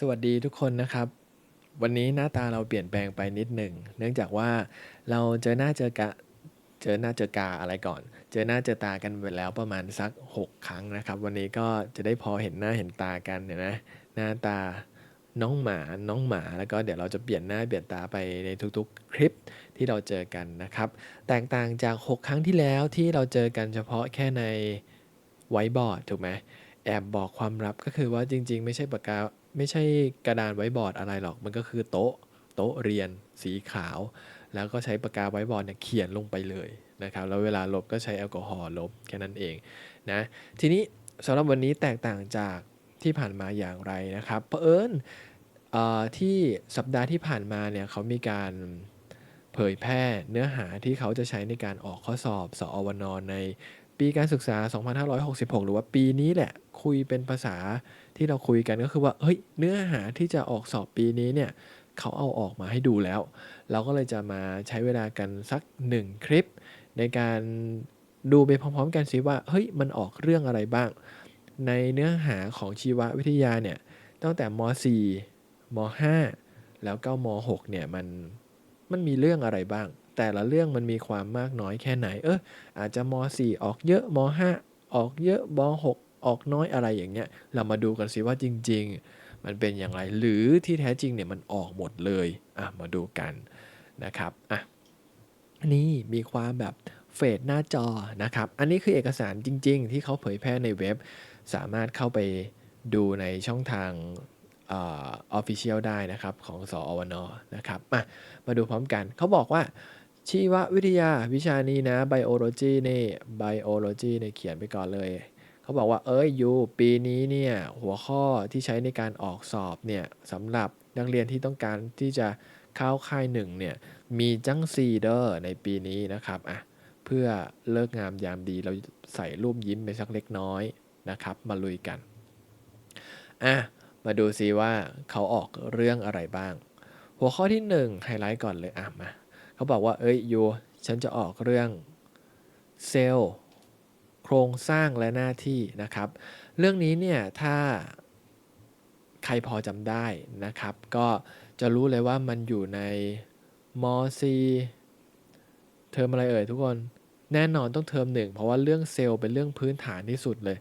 สวัสดีทุกคนนะครับ วันนี้หน้าตาเราเปลี่ยนแปลงไปนิดหนึ่ง เนื่องจากว่าเราเจอหน้าเจอกะเจอหน้าเจอกาอะไรก่อน เจอหน้าเจอตากันไปแล้วประมาณสัก 6 ครั้งนะครับ วันนี้ก็จะได้พอเห็นหน้าเห็นตากันเนี่ยนะหน้าตาน้องหมาน้องหมาแล้วก็เดี๋ยวเราจะเปลี่ยนหน้าเปลี่ยนตาไปในทุกๆ คลิปที่เราเจอกันนะครับ แตกต่างจาก 6 ครั้งที่แล้วที่เราเจอกันเฉพาะแค่ในไวบอร์ดถูกไหมแอบบอกความลับก็คือว่าจริง ๆ ไม่ใช่ปากกา ไม่ใช่กระดานไว้บอร์ดอะไรหรอก มันก็คือโต๊ะ โต๊ะเรียน สีขาว แล้วก็ใช้ปากกาไว้บอร์ดเนี่ยเขียนลงไปเลยนะครับ แล้วเวลาลบก็ใช้แอลกอฮอล์ลบแค่นั้นเองนะ ทีนี้สำหรับวันนี้แตกต่างจากที่ผ่านมาอย่างไรนะครับเพอิญที่สัปดาห์ที่ผ่านมาเนี่ยเขามีการเผยแพร่เนื้อหาที่เขาจะใช้ในการออกข้อสอบสอวนใน ปีการศึกษา 2566 หรือว่าปีนี้แหละคุยเป็นภาษาที่เราคุยกันก็คือว่าเฮ้ยเนื้อหาที่จะออกสอบปีนี้เนี่ยเขาเอาออกมาให้ดูแล้ว เราก็เลยจะมาใช้เวลากันสัก 1 คลิป ในการดูไปพร้อมๆ กันสิว่าเฮ้ยมันออกเรื่องอะไรบ้าง ในเนื้อหาของชีววิทยาเนี่ยตั้งแต่ม .4 ม .5 แล้วก็ม .6 เนี่ยมันมันมีเรื่องอะไรบ้าง แต่ละเรื่องมันมีความมากน้อยแค่ไหน เอออาจจะม .4 ออกเยอะม .5 ออกเยอะม .6 ออกน้อยอะไรอย่างเงี้ย เรามาดูกันสิว่าจริง ๆ มันเป็นอย่างไร หรือที่แท้จริงเนี่ยมันออกหมดเลย อะ มาดูกันนะครับ อะ นี่มีความแบบเฟดหน้าจอนะครับ อันนี้คือเอกสารจริง ๆ ที่เขาเผยแพร่ในเว็บ สามารถเข้าไปดูในช่องทางออฟฟิเชียลได้นะครับ ของสอวนนะครับ มามาดูพร้อมกัน เขาบอกว่า ชีววิทยาวิชานี้นะไบโอโลจีนี่ไบโอโลจีเนี่ยเขียนไปก่อนเลย เขาบอกว่าเอ้ยยูปีนี้เนี่ย หัวข้อที่ใช้ในการออกสอบเนี่ยสำหรับนักเรียนที่ต้องการที่จะเข้าค่ายหนึ่งเนี่ย มีจังซีเดอร์ในปีนี้นะครับอะเพื่อเลิกงามยามดีเราใส่รูปยิ้มไปสักเล็กน้อยนะครับ มาลุยกันอะมาดูซิว่าเขาออกเรื่องอะไรบ้าง หัวข้อที่ 1 ไฮไลท์ก่อนเลยอะมา เขาบอกว่า เอ้ยยูฉันจะออกเรื่องเซลล์โครงสร้างและหน้าที่นะครับ เรื่องนี้เนี่ยถ้าใครพอจำได้นะครับ ก็จะรู้เลยว่ามันอยู่ในม .4 เทอมอะไรเอ่ยทุกคนแน่นอนต้องเทอมหนึ่งเพราะว่าเรื่องเซลล์เป็นเรื่องพื้นฐานที่สุดเลย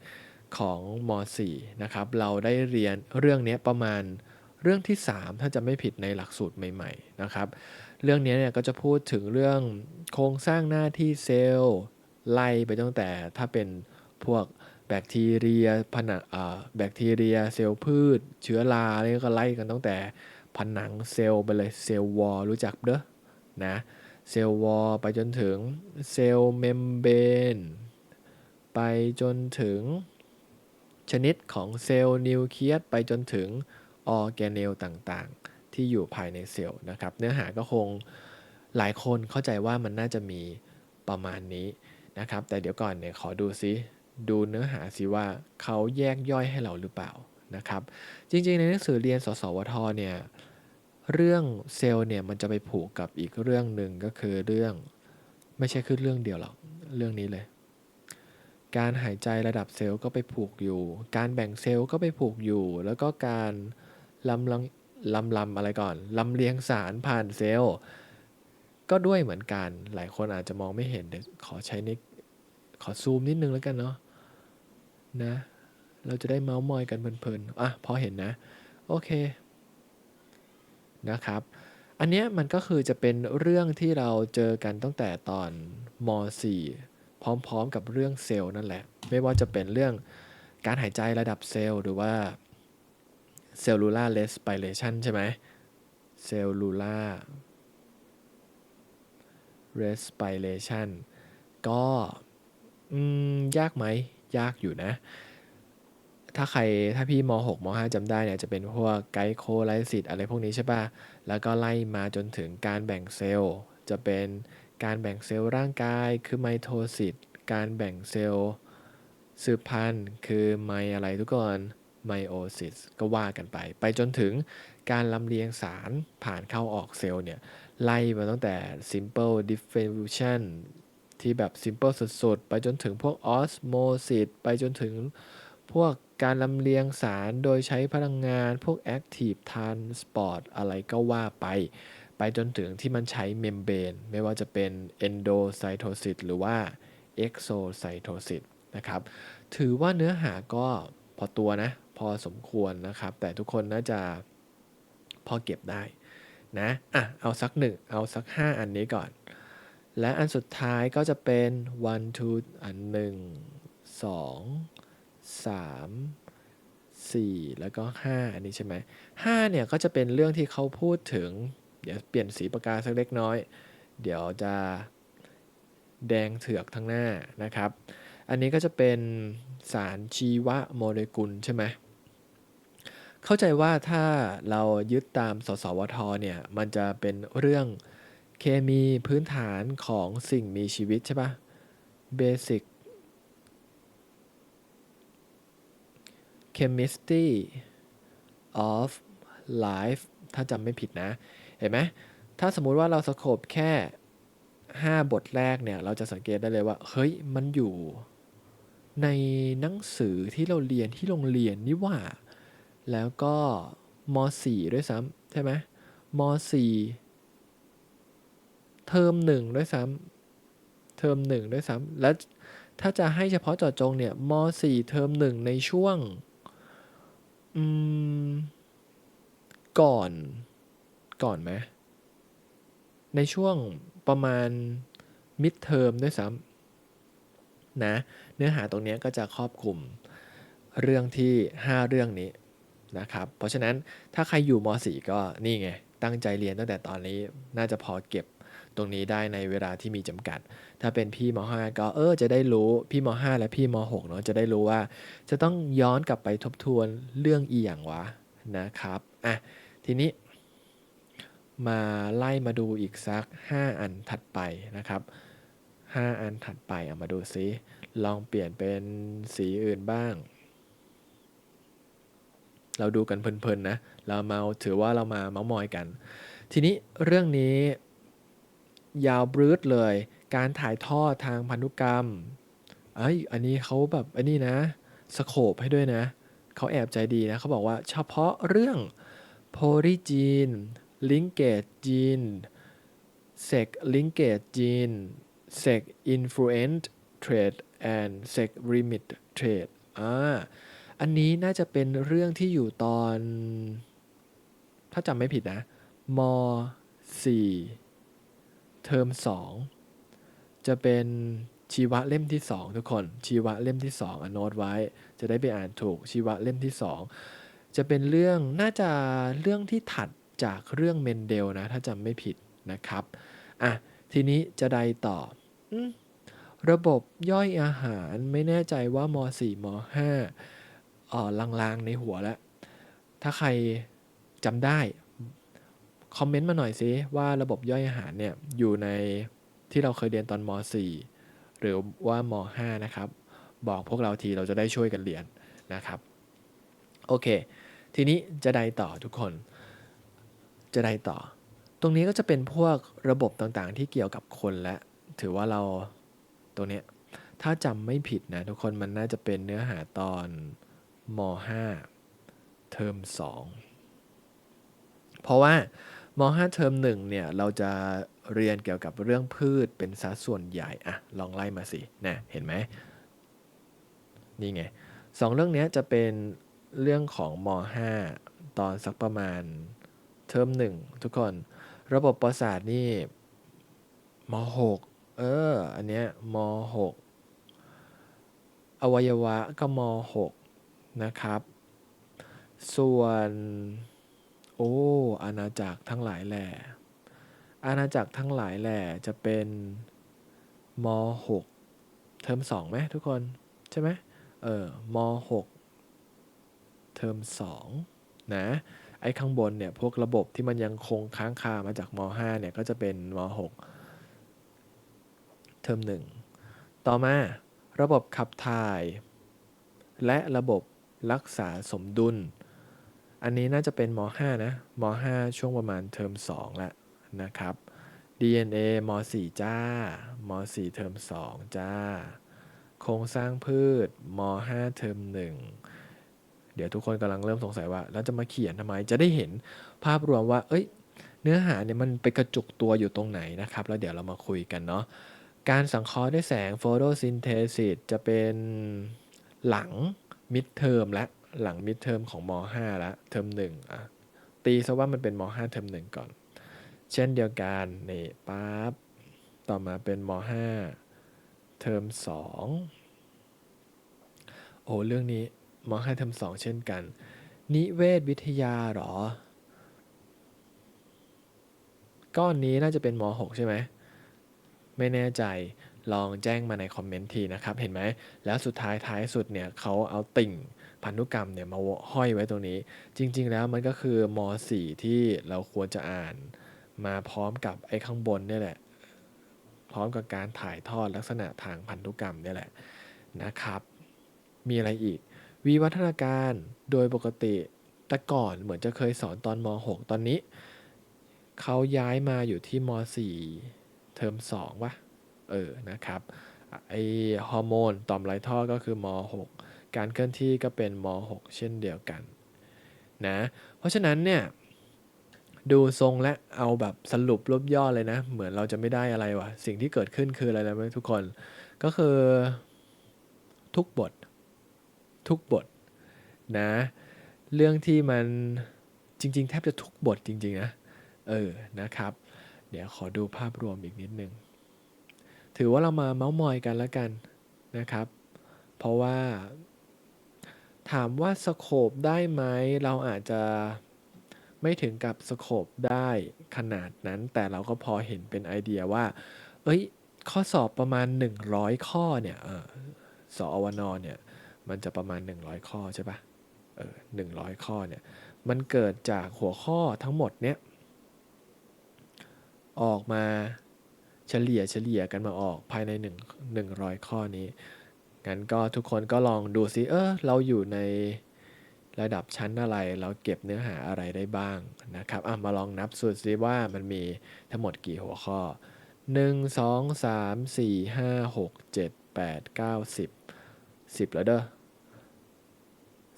ของม .4 นะครับ เราได้เรียนเรื่องนี้ประมาณเรื่องที่ 3 ถ้าจะไม่ผิดในหลักสูตรใหม่ ๆ นะครับ เรื่องนี้เนี่ยก็จะพูดถึงเรื่องโครงสร้างหน้าที่เซลล์ไล่ไปตั้งแต่ถ้าเป็นพวกแบคทีเรียผนังแบคทีเรีย เซลล์พืช เชื้อราอะไรก็ไล่กันตั้งแต่ผนังเซลล์ไปเลยเซลล์วอลรู้จักเด้อนะเซลล์วอลไปจนถึงเซลล์เมมเบรนไปจนถึงชนิดของเซลล์นิวเคลียสไปจนถึงออร์แกเนลต่างๆ ที่อยู่ภายในเซลล์นะครับ เนื้อหาก็คงหลายคนเข้าใจว่ามันน่าจะมีประมาณนี้นะครับ แต่เดี๋ยวก่อนเนี่ยขอดูซิดูเนื้อหาซิว่าเขาแยกย่อยให้เราหรือเปล่านะครับ จริงๆ ในหนังสือเรียนสสวทเนี่ยเรื่องเซลล์เนี่ยมันจะไปผูกกับอีกเรื่องหนึ่งก็คือเรื่องไม่ใช่คือเรื่องเดียวหรอกเรื่องนี้เลย การหายใจระดับเซลล์ก็ไปผูกอยู่ การแบ่งเซลล์ก็ไปผูกอยู่ แล้วก็การลำลัง ลำลำอะไรก่อนลำเลียงสารผ่านเซลล์ ก็ด้วยเหมือนกัน หลายคนอาจจะมองไม่เห็นเดี๋ยวขอใช้นิขอซูมนิดนึงแล้วกันเนาะนะ เราจะได้เมาส์มอยกันเพลินๆอะพอเห็นนะ โอเค นะครับ อันนี้มันก็คือจะเป็นเรื่องที่เราเจอกันตั้งแต่ตอนม .4 พร้อมๆกับเรื่องเซลล์นั่นแหละ ไม่ว่าจะเป็นเรื่องการหายใจระดับเซลล์หรือว่า เซลลูลาร์เรสปิเรชันใช่ไหมเซลลูลาร์เรสปิเรชันก็ยากไหม ยากอยู่นะ ถ้าใครถ้าพี่ม .6 ม .5 จำได้เนี่ย จะเป็นพวกไกโคไลซิสอะไรพวกนี้ใช่ป่ะ แล้วก็ไล่มาจนถึงการแบ่งเซลล์ จะเป็นการแบ่งเซลล์ร่างกายคือไมโทซิสการแบ่งเซลล์สืบพันธุ์คือไมอะไรทุกคน ไมโอซิสก็ว่ากันไป ไปจนถึงการลำเลียงสารผ่านเข้าออกเซลล์เนี่ย ไล่มาตั้งแต่ simple diffusion ที่แบบ simple สุดๆ ไปจนถึงพวก osmosis ไปจนถึงพวกการลำเลียงสารโดยใช้พลังงาน พวก Active Transport อะไรก็ว่าไป ไปจนถึงที่มันใช้เมมเบรนไม่ว่าจะเป็น Endocytosis หรือว่า Exocytosis นะครับ ถือว่าเนื้อหาก็พอตัวนะ อสมควรนะครับ แต่ทุกคนน่าจะพอเก็บได้นะอะเอาสักหนึ่งเอาสัก 5 อันนี้ก่อน และอันสุดท้ายก็จะเป็น one two อันหนึ่งสองสามสี่แล้วก็ 5 อันนี้ใช่ไหมห้าเนี่ยก็จะเป็นเรื่องที่เขาพูดถึง เดี๋ยวเปลี่ยนสีปากกาสักเล็กน้อย เดี๋ยวจะแดงเถือกทั้งหน้านะครับ อันนี้ก็จะเป็นสารชีวโมเลกุลใช่ไหม เข้าใจว่าถ้าเรายึดตามสสวทเนี่ย มันจะเป็นเรื่องเคมีพื้นฐานของสิ่งมีชีวิตใช่ปะ Basic Chemistry of Life ถ้าจำไม่ผิดนะ เห็นไหมถ้าสมมุติว่าเราสโคบแค่ 5 บทแรกเนี่ย เราจะสังเกตได้เลยว่า เฮ้ย มันอยู่ในหนังสือที่เราเรียนที่โรงเรียนนี่ว่า แล้วก็ม .4 ด้วยซ้ำใช่ไหมม .4 เทอมหนึ่งด้วยซ้ำเทอมหนึ่งด้วยซ้ำแล้วถ้าจะให้เฉพาะเจาะจงเนี่ยม .4 เทอมหนึ่งในช่วงอืมก่อนก่อนไหมในช่วงประมาณมิดเทอมด้วยซ้ำนะเนื้อหาตรงนี้ก็จะครอบคลุมเรื่องที่ 5 เรื่องนี้ นะครับ เพราะฉะนั้นถ้าใครอยู่ม .4 ก็นี่ไง ตั้งใจเรียนตั้งแต่ตอนนี้น่าจะพอเก็บตรงนี้ได้ในเวลาที่มีจำกัด ถ้าเป็นพี่ม .5 ก็เออจะได้รู้พี่ม .5 และพี่ม .6 เนาะจะได้รู้ว่า จะต้องย้อนกลับไปทบทวนเรื่องอีอย่างวะนะครับอะทีนี้ มาไล่มาดูอีกสัก 5 อันถัดไปนะครับ 5 อันถัดไปเอามาดูซิลองเปลี่ยนเป็นสีอื่นบ้าง เราดูกันเพลินๆนะเรามาถือว่าเรามาเมาส์มอยกัน ทีนี้เรื่องนี้ยาวบรืดเลย การถ่ายทอดทางพันธุกรรมเอ้ยอันนี้เขาแบบอันนี้นะสโคปให้ด้วยนะเขาแอบใจดีนะเขาบอกว่าเฉพาะเรื่องโพลีจีนลิงเกตจีนเซกลิงเกตจีนเซกอินฟลูเอนต์เทรด and sex limit trade อ่า อันนี้น่าจะเป็นเรื่องที่อยู่ตอน ถ้าจำไม่ผิดนะม .4 เทอม 2 จะเป็นชีวะเล่มที่ 2 ทุกคน ชีวะเล่มที่ 2อนโนตไว้ จะได้ไปอ่านถูกชีวะเล่มที่ 2 จะเป็นเรื่องน่าจะเรื่องที่ถัดจากเรื่องเมนเดลนะ ถ้าจำไม่ผิดนะครับอะทีนี้จะใดต่ออระบบย่อยอาหารไม่แน่ใจว่าม .4 ม .5 ออลางๆในหัวแล้ว ถ้าใครจำได้ คอมเมนต์มาหน่อยซิว่าระบบย่อยอาหารเนี่ยอยู่ในที่เราเคยเรียนตอนม .4 หรือว่าม .5 นะครับ บอกพวกเราทีเราจะได้ช่วยกันเรียนนะครับ โอเค ทีนี้จะได้ต่อทุกคน จะได้ต่อ ตรงนี้ก็จะเป็นพวกระบบต่างๆ ที่เกี่ยวกับคนและ ถือว่าเราตรงนี้ถ้าจำไม่ผิดนะทุกคนมันน่าจะเป็นเนื้อหาตอน ม .5 เทอม 2 เพราะว่าม .5 เทอม 1 เนี่ย เราจะเรียนเกี่ยวกับเรื่องพืชเป็นสัดส่วนใหญ่อะลองไล่มาสินะเห็นไหมนี่ไงสองเรื่องนี้จะเป็นเรื่องของม .5 ตอนสักประมาณเทอม 1 ทุกคน ระบบประสาทนี่ม .6 เออ อันเนี้ยม .6 อวัยวะก็ม .6 นะครับ ส่วน โอ้อาณาจักรทั้งหลายแหล่อาณาจักรทั้งหลายแหล่จะเป็นม .6 เทอม2ไหมทุกคนใช่ไหมเออม .6 เทอม2นะไอ้ข้างบนเนี่ยพวกระบบที่มันยังคงค้างคามาจากม .5 เนี่ยก็จะเป็นม .6 เทอมหนึ่งต่อมาระบบขับถ่าย และระบบ รักษาสมดุล อันนี้น่าจะเป็นม .5 นะม .5 ช่วงประมาณเทอม2แล้วนะครับ DNA ม .4 จ้าม .4 เทอม2 จ้า โครงสร้างพืชม .5 เทอม1 เดี๋ยวทุกคนกำลังเริ่มสงสัยว่า แล้วจะมาเขียนทำไมจะได้เห็นภาพรวมว่า เอ้ย เนื้อหาเนี่ยมันไปกระจุกตัวอยู่ตรงไหนนะครับ แล้วเดี๋ยวเรามาคุยกันเนาะการสังเคราะห์ด้วยแสง photosynthesis จะเป็นหลัง mid term และหลัง mid term ของม .5 แล้วเทอม1อะตีซะว่ามันเป็นม .5 เทอม1ก่อน เช่นเดียวกันนี่ปั๊บต่อมาเป็นม .5 เทอม2โอ้เรื่องนี้ม .5 เทอม2 เช่นกัน นิเวศวิทยาหรอ ก้อนนี้น่าจะเป็นม .6 ใช่ไหมไม่แน่ใจ ลองแจ้งมาในคอมเมนต์ทีนะครับเห็นไหมแล้วสุดท้ายท้ายสุดเนี่ยเขาเอาติ่งพันธุกรรมเนี่ยมาห้อยไว้ตรงนี้ จริง ๆ แล้วมันก็คือม .4 ที่เราควรจะอ่านมาพร้อมกับไอ้ข้างบนเนี่ยแหละ พร้อมกับการถ่ายทอดลักษณะทางพันธุกรรมเนี่ยแหละนะครับ มีอะไรอีก วิวัฒนาการโดยปกติแต่ก่อนเหมือนจะเคยสอนตอนม .6 ตอนนี้ เขาย้ายมาอยู่ที่ม .4 เทอม2วะ เออนะครับไอฮอร์โมนต่อมไรท่อก็คือม .6 การเคลื่อนที่ก็เป็นม .6 เช่นเดียวกันนะเพราะฉะนั้นเนี่ยดูทรงและเอาแบบสรุปรวบย่อเลยนะ เหมือนเราจะไม่ได้อะไรวะสิ่งที่เกิดขึ้นคืออะไรนะทุกคนก็คือทุกบท ทุกบทนะเรื่องที่มันจริง ๆ แทบจะทุกบทจริง ๆ นะ เออนะครับ เดี๋ยวขอดูภาพรวมอีกนิดนึง ถือว่าเรามาเมาส์มอยกันแล้วกันนะครับ เพราะว่า ถามว่าสโคบได้ไหมเราอาจจะไม่ถึงกับสโคบได้ขนาดนั้น แต่เราก็พอเห็นเป็นไอเดียว่า เอ้ย ข้อสอบประมาณ 100 ข้อเนี่ยออสอวนเนี่ย มันจะประมาณ 100 ข้อใช่ปะเออหนึ่งร้อยข้อเนี่ย มันเกิดจากหัวข้อทั้งหมดเนี่ย ออกมา เฉลี่ยเฉลี่ยกันมาออกภายใน1 100 ข้อนี้ งั้นก็ทุกคนก็ลองดูซิ เออเราอยู่ในระดับชั้นอะไร เราเก็บเนื้อหาอะไรได้บ้างนะครับอะมาลองนับสูตรซิว่ามันมีทั้งหมดกี่หัวข้อ 1 2 3 4 5 6 7 8 9 10 10 แล้วเด้อ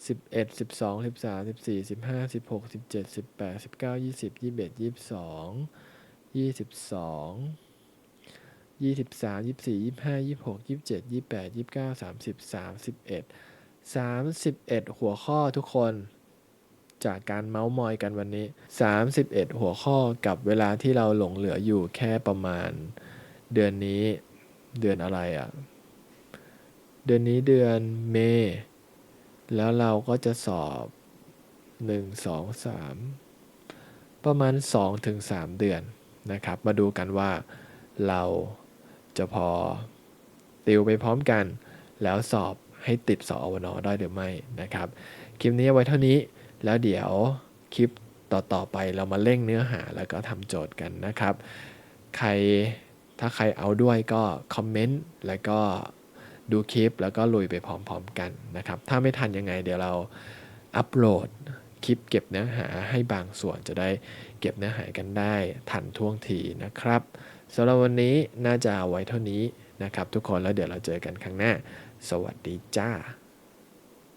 11 12 13 14 15 16 17 18 19 20 21 22 22ยี่สิบส ยี่สิบสามยี่สี่ยี่ห้ายี่หกยี่เจ็ดยี่แปดยี่เก้าสามสิบสามสิบเอ็ดสามสิบเอ็ดหัวข้อทุกคน จากการเมาส์มอยกันวันนี้สามสิบเอ็ดหัวข้อกับเวลาที่เราหลงเหลืออยู่แค่ประมาณ เดือนนี้เดือนอะไรอะ่ะ เดือนนี้เดือนเมษแล้วเราก็จะสอบหนึ่งสองสามประมาณสองถึงสามเดือนนะครับ มาดูกันว่าเรา จะพอติวไปพร้อมกัน แล้วสอบให้ติดสอวนอได้หรือไม่นะครับ คลิปนี้ไว้เท่านี้แล้วเดี๋ยวคลิปต่อๆไปเรามาเร่งเนื้อหาแล้วก็ทำโจทย์กันนะครับ ใครถ้าใครเอาด้วยก็คอมเมนต์แล้วก็ดูคลิปแล้วก็ลุยไปพร้อมๆกันนะครับ ถ้าไม่ทันยังไงเดี๋ยวเราอัปโหลดคลิปเก็บเนื้อหาให้บางส่วนจะได้เก็บเนื้อหากันได้ทันท่วงทีนะครับ สำหรับวันนี้น่าจะเอาไว้เท่านี้นะครับทุกคนแล้วเดี๋ยวเราเจอกันครั้งหน้า สวัสดีจ้า